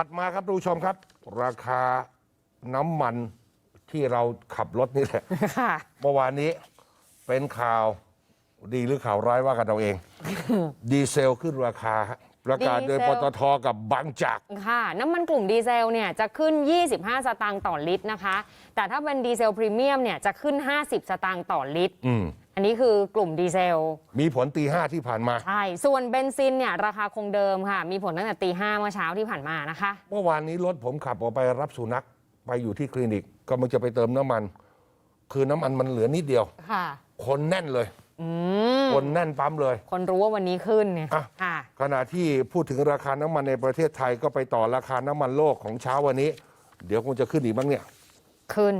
ถัดมาครับทุกผู้ชมครับ ราคาน้ำมันที่เราขับรถนี่แหละค่ะ เมื่อวานนี้เป็นข่าวดีหรือข่าวร้ายว่ากันเราเอง ดีเซลขึ้นราคาฮะประกาศโดยดีเซปลตทกับบางจาก ค่ะ น้ำมันกลุ่มดีเซลเนี่ยจะขึ้น 25 สตางค์ต่อลิตรนะคะ แต่ถ้าเป็นดีเซลพรีเมียมเนี่ยจะขึ้น 50 สตางค์ต่อลิตร อืม อันนี้คือกลุ่มดีเซล มีผลตีห้าที่ผ่านมา ใช่ ส่วนเบนซินเนี่ยราคาคงเดิมค่ะ มีผลตั้งแต่ตีห้าเมื่อเช้าที่ผ่านมานะคะ เมื่อวานนี้รถผมขับออกไปรับสุนัขไปอยู่ที่คลินิกก็มันจะไปเติมน้ำมัน คือน้ำมันมันเหลือนิดเดียว ค่ะ คนแน่นเลย อืม คนแน่นปั๊มเลย คนรู้ว่าวันนี้ขึ้นเนี่ยอะ ค่ะ ขณะที่พูดถึงราคาน้ำมันในประเทศไทยก็ไปต่อราคาน้ำมันโลกของเช้าวันนี้ เดี๋ยวคงจะขึ้นอีกบ้างเนี่ย ขึ้น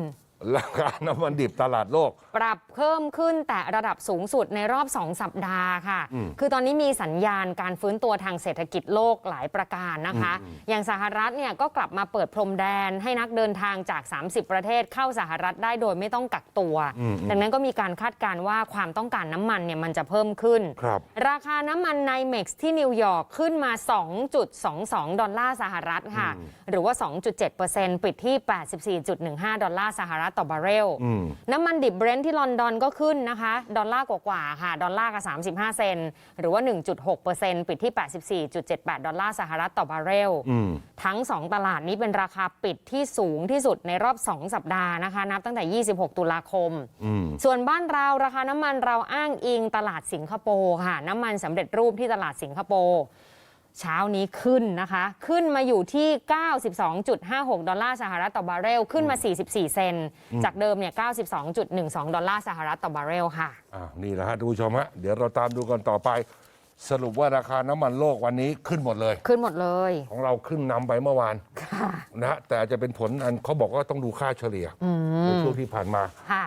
ราคาน้ำมันดิบตลาดโลก ปรับเพิ่มขึ้นแต่ระดับสูงสุดในรอบ 2 สัปดาห์ค่ะอืมคือตอนนี้มีสัญญาณการฟื้นตัวทางเศรษฐกิจโลกหลายประการนะคะ อย่างสหรัฐเนี่ยก็กลับมาเปิดพรมแดนให้นักเดินทางจาก 30 ประเทศเข้าสหรัฐได้โดยไม่ต้องกักตัว ดังนั้นก็มีการคาดการณ์ว่าความต้องการน้ำมันเนี่ยมันจะเพิ่มขึ้นครับราคาน้ำมันไนเม็กซ์ที่นิวยอร์กขึ้นมา 2.22 ดอลลาร์สหรัฐค่ะ หรือว่า 2.7%ปิดที่ 84.15 ดอลลาร์สหรัฐต่อบาร์เรลอืมน้ำมันดิบเบรนท์ที่ลอนดอนก็ขึ้นนะคะ ดอลลาร์กว่าๆค่ะ ดอลลาร์กับ 35 เซนต์หรือว่า 1.6%ปิดที่ 84.78 ดอลลาร์สหรัฐต่อบาร์เรลอืมทั้ง 2 ตลาดนี้เป็นราคาปิดที่สูงที่สุดในรอบ 2 สัปดาห์นะคะ นับตั้งแต่ 26 ตุลาคมอืมส่วนบ้านเราราคาน้ำมันเราอ้างอิงตลาดสิงคโปร์ค่ะ น้ำมันสำเร็จรูปที่ตลาดสิงคโปร์ เช้านี้ขึ้นนะคะ ขึ้นมาอยู่ที่ 92.56 ดอลลาร์สหรัฐต่อบาร์เรล ขึ้นมา 44 เซนต์จากเดิมเนี่ย 92.12 ดอลลาร์สหรัฐต่อบาร์เรลค่ะอ่านี่แหละฮะทุกผู้ชมฮะ เดี๋ยวเราตามดูกันต่อไป สรุปว่าราคาน้ำมันโลกวันนี้ขึ้นหมดเลย ขึ้นหมดเลย ของเราขึ้นนำไปเมื่อวานค่ะ นะฮะแต่อาจจะเป็นผลอันเขาบอกว่าต้องดูค่าเฉลี่ยในช่วงที่ผ่านมา ค่ะ